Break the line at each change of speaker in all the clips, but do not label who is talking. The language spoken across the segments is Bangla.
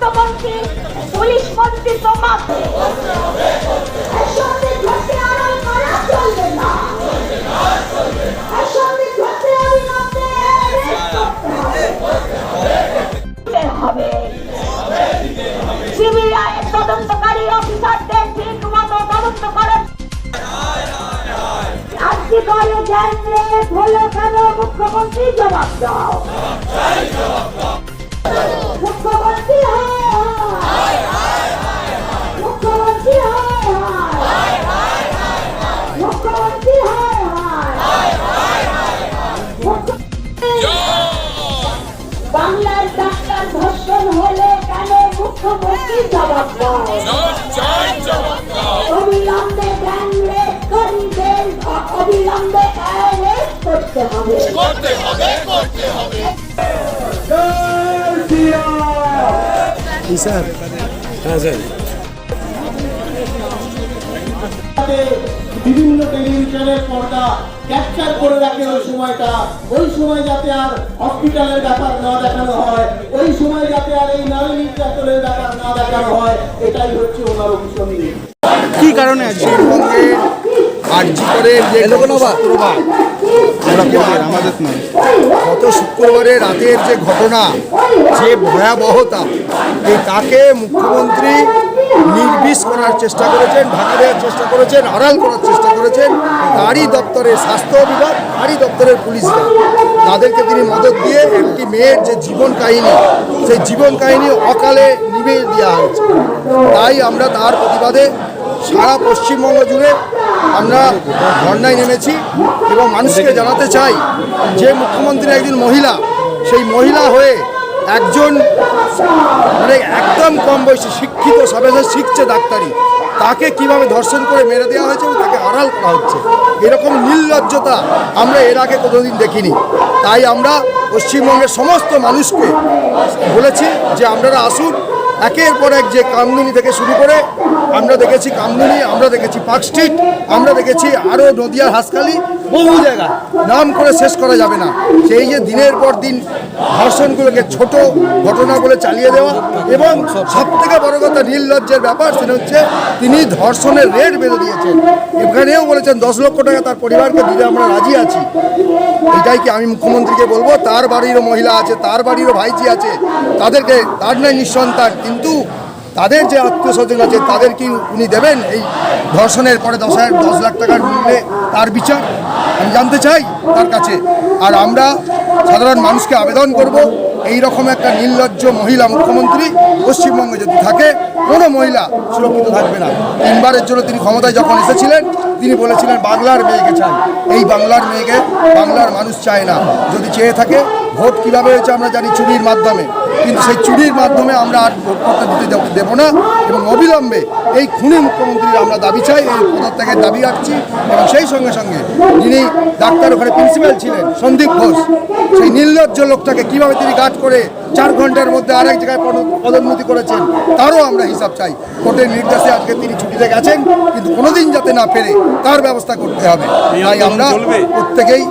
স্বাস্থ্যমন্ত্রী পুলিশ মন্ত্রী তোমাকে। হবে। সিবিআই তদন্তকারী অফিসারদের ঠিক মতো তদন্ত করেন। আজকে করে কেন মুখ্যমন্ত্রী জবাব দাও? বাংলার ডাক্তার ধর্ষণ হলে কেন অবিলম্বে করতে হবে
করতে হবে। করতে
স্যার? হ্যাঁ স্যার।
বিভিন্ন টেলিভিশনের পর্দা ক্যাপচার করে রাখে ওই সময়টা। ওই সময় যাতে আর হসপিটালের ব্যাপার না দেখানো হয় ওই সময় যাতে আর এই নারী নির্যাতনের ব্যাপার না দেখানো হয় এটাই হচ্ছে ওনার অভিসন্ধি
কি কারণে
পশ্চিমবঙ্গে যে শুক্রবার
আমাদের নয়।
গত শুক্রবারে রাতের যে ঘটনা যে ভয়াবহতা এই তাকে মুখ্যমন্ত্রী নির্বিষ করার চেষ্টা করেছেন, ঢাকা দেওয়ার চেষ্টা করেছেন, আড়াল করার চেষ্টা করেছেন, গাড়ি দপ্তরের স্বাস্থ্য বিভাগ গাড়ি দপ্তরের পুলিশরা তাদেরকে তিনি মদত দিয়ে একটি মেয়ের যে জীবন কাহিনী, সেই জীবন কাহিনী অকালে নিভে দেওয়া হয়েছে। তাই আমরা তার প্রতিবাদে সারা পশ্চিমবঙ্গ জুড়ে আমরা ধর্নায় নেমেছি এবং মানুষকে জানাতে চাই যে মুখ্যমন্ত্রী একজন মহিলা, সেই মহিলা হয়ে একজন মানে একদম কম বয়সী শিক্ষিত সবে শিখছে ডাক্তারি। তাকে কীভাবে ধর্ষণ করে মেরে দেওয়া হয়েছে এবং তাকে আড়াল করা হচ্ছে। এরকম নির্লজ্জতা আমরা এর আগে কোনোদিন দেখিনি। তাই আমরা পশ্চিমবঙ্গের সমস্ত মানুষকে বলেছি যে আপনারা আসুন একের পর এক যে কামদুনি থেকে শুরু করে আমরা দেখেছি কামদুনি, আমরা দেখেছি পার্ক স্ট্রিট, আমরা দেখেছি আরও নদিয়ার হাসখালি, বহু জায়গা নাম করে শেষ করা যাবে না। সেই যে দিনের পর দিন ধর্ষণগুলোকে ছোট ঘটনা বলে চালিয়ে দেওয়া এবং সব থেকে বড় কথা নির্লজ্জের ব্যাপার সেটা হচ্ছে তিনি ধর্ষণের রেট বেঁধে দিয়েছেন। এখানেও বলেছেন দশ লক্ষ টাকা তার পরিবারকে দিতে আমরা রাজি আছি। এটাই কি আমি মুখ্যমন্ত্রীকে বলব? তার বাড়িরও মহিলা আছে, তার বাড়িরও ভাইজি আছে। তাদেরকে তার নয় নিঃসন্তান। কিন্তু তাদের যে আত্মীয় স্বজন আছে, তাদের কি উনি দেবেন? এই ধর্ষণের পরে দশ হাজার, দশ লাখ টাকার মূল্যে তার বিচার? আমি জানতে চাই তার কাছে। আর আমরা সাধারণ মানুষকে আবেদন করব, এই রকম একটা নির্লজ্জ মহিলা মুখ্যমন্ত্রী পশ্চিমবঙ্গে যদি থাকে, কোনো মহিলা সুরক্ষিত থাকবে না। তিনবারের জন্য তিনি ক্ষমতায় যখন এসেছিলেন, তিনি বলেছিলেন, বাংলার মেয়েকে চাই। এই বাংলার মেয়েকে বাংলার মানুষ চায় না। যদি চেয়ে থাকে, ভোট কীভাবে হয়েছে আমরা জানি চুরির মাধ্যমে। কিন্তু সেই চুরির মাধ্যমে আমরা আর ভোট করতে দিতে দেব- না এবং অবিলম্বে এই খুনি মুখ্যমন্ত্রীর আমরা দাবি চাই এই পদত্যাগের দাবি রাখছি এবং সেই সঙ্গে সঙ্গে যিনি ডাক্তার ওখানে প্রিন্সিপাল ছিলেন সন্দীপ ঘোষ সেই নির্লজ্জ লোকটাকে কীভাবে তিনি গার্ড করে চার ঘণ্টার মধ্যে আরেক জায়গায় পদ- পদোন্নতি করেছেন তারও আমরা হিসাব চাই। কোর্টের নির্দেশে আজকে তিনি ছুটিতে গেছেন কিন্তু কোনোদিন যাতে না ফেরে তার ব্যবস্থা করতে হবে। তাই আমরা প্রত্যেকেই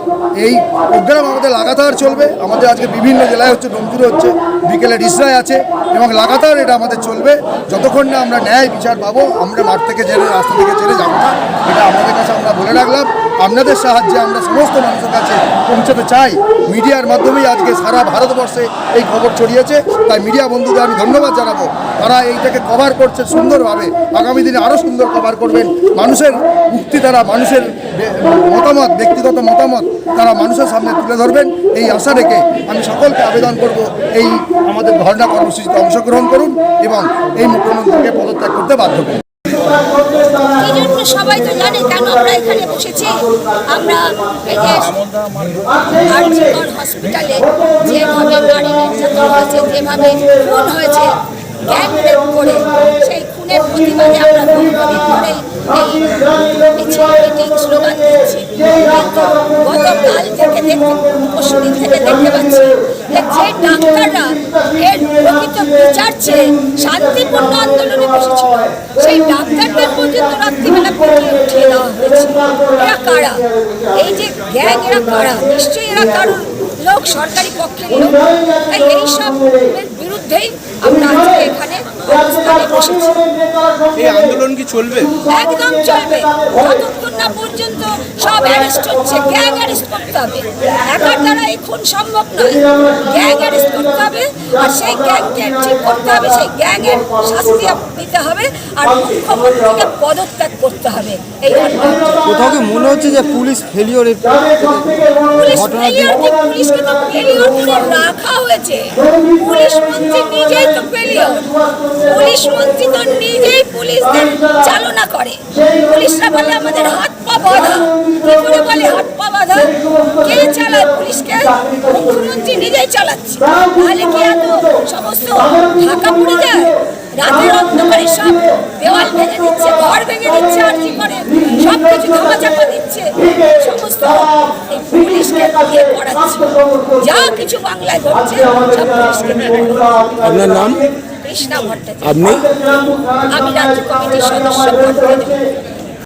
এই প্রোগ্রাম আমাদের লাগাতার চলবে। আমাদের আজকে বিভিন্ন জেলায় হচ্ছে ডোমজুড়ে হচ্ছে বিকেলে রিসরায় আছে এবং লাগাতার এটা আমাদের চলবে। যতক্ষণ না আমরা ন্যায় বিচার পাবো, আমরা মাঠ থেকে জেনে রাস্তা থেকে জেলে যাব না, এটা আমাদের কাছে আমরা বলে রাখলাম। আপনাদের সাহায্যে আমরা সমস্ত মানুষের কাছে পৌঁছাতে চাই। মিডিয়ার মাধ্যমেই আজকে সারা ভারতবর্ষে এই খবর ছড়িয়েছে। তাই মিডিয়া বন্ধুদের আমি ধন্যবাদ জানাব। তারা এইটাকে কভার করছে সুন্দরভাবে। আগামী দিনে আরও সুন্দর কভার করবেন। মানুষের মুক্তি তারা, মানুষের মতামত, ব্যক্তিগত মতামত তারা মানুষের সামনে তুলে ধরবেন। এই আশা রেখে আমি সকলকে আবেদন করব, এই আমাদের ধর্ণা কর্মসূচিতে অংশগ্রহণ করুন এবং এই মুখ্যমন্ত্রীকে পদত্যাগ করতে বাধ্য করুন।
জন্য সবাই তো জানে কেন আমরা এখানে বসেছি। আমরা হসপিটালে যেভাবে নারী নির্যাতন হয়েছে, যেভাবে খুন হয়েছে গ্যাং করে সেই খুনের প্রতিবাদে আমরা দীর্ঘদিন ধরে এই স্লোগান কিন্তু গতকাল থেকে দেখতে পরশুদিন থেকে দেখতে পাচ্ছি যে ডাক্তাররা এর প্রকৃত বিচার চেয়ে শান্তিপূর্ণ আন্দোলনে বসেছিল। সেই ডাক্তারদের পর্যন্ত রাত্রিবেলা পিটিয়ে উঠিয়ে দেওয়া হয়েছে এরা কারা? এই যে গ্যাং এরা কারা? নিশ্চয়ই এরা কারণ লোক সরকারি পক্ষের লোক তাই এইসব বিরুদ্ধে মধ্যেই আমরা আজকে এখানে বসেছি।
এই আন্দোলন কি চলবে?
একদম চলবে। যতক্ষণ না পর্যন্ত সব অ্যারেস্ট হচ্ছে গ্যাং অ্যারেস্ট করতে হবে। একার দ্বারা এই খুন সম্ভব নয়। গ্যাং অ্যারেস্ট করতে হবে আর সেই গ্যাংকে ঠিক করতে হবে সেই গ্যাংয়ের শাস্তি দিতে হবে আর মুখ্যমন্ত্রীকে পদত্যাগ করতে হবে। এই
কোথাও কি মনে হচ্ছে যে পুলিশ ফেলিওর
পুলিশ পুলিশকে তো ফেলিওর রাখা হয়েছে। পুলিশ মন্ত্রী নিজেই তো ফেলিওর পুলিশ মন্ত্রী নিজেই পুলিশদের চালনা করে। পুলিশরা বলে, আমাদের হাত পা বাঁধা। কি করে বলে, হাত পা বাঁধা? কে চালায়? পুলিশকে মুখ্যমন্ত্রী নিজেই চালাচ্ছে। তাহলে কি এত সমস্ত পড়ে যায় রাতের অন্ধকারে সব দেওয়াল ভেঙে দিচ্ছে, ঘর ভেঙে দিচ্ছে, আর কি করে? সব কিছু ধামা চাপা দিচ্ছে। সমস্ত পুলিশকে করাচ্ছে যা কিছু বাংলায় ঘটছে, সব পুলিশকে
আপনার নাম?
কৃষ্ণা ভট্টাচার্য আমি রাজ্য কমিটির সদস্য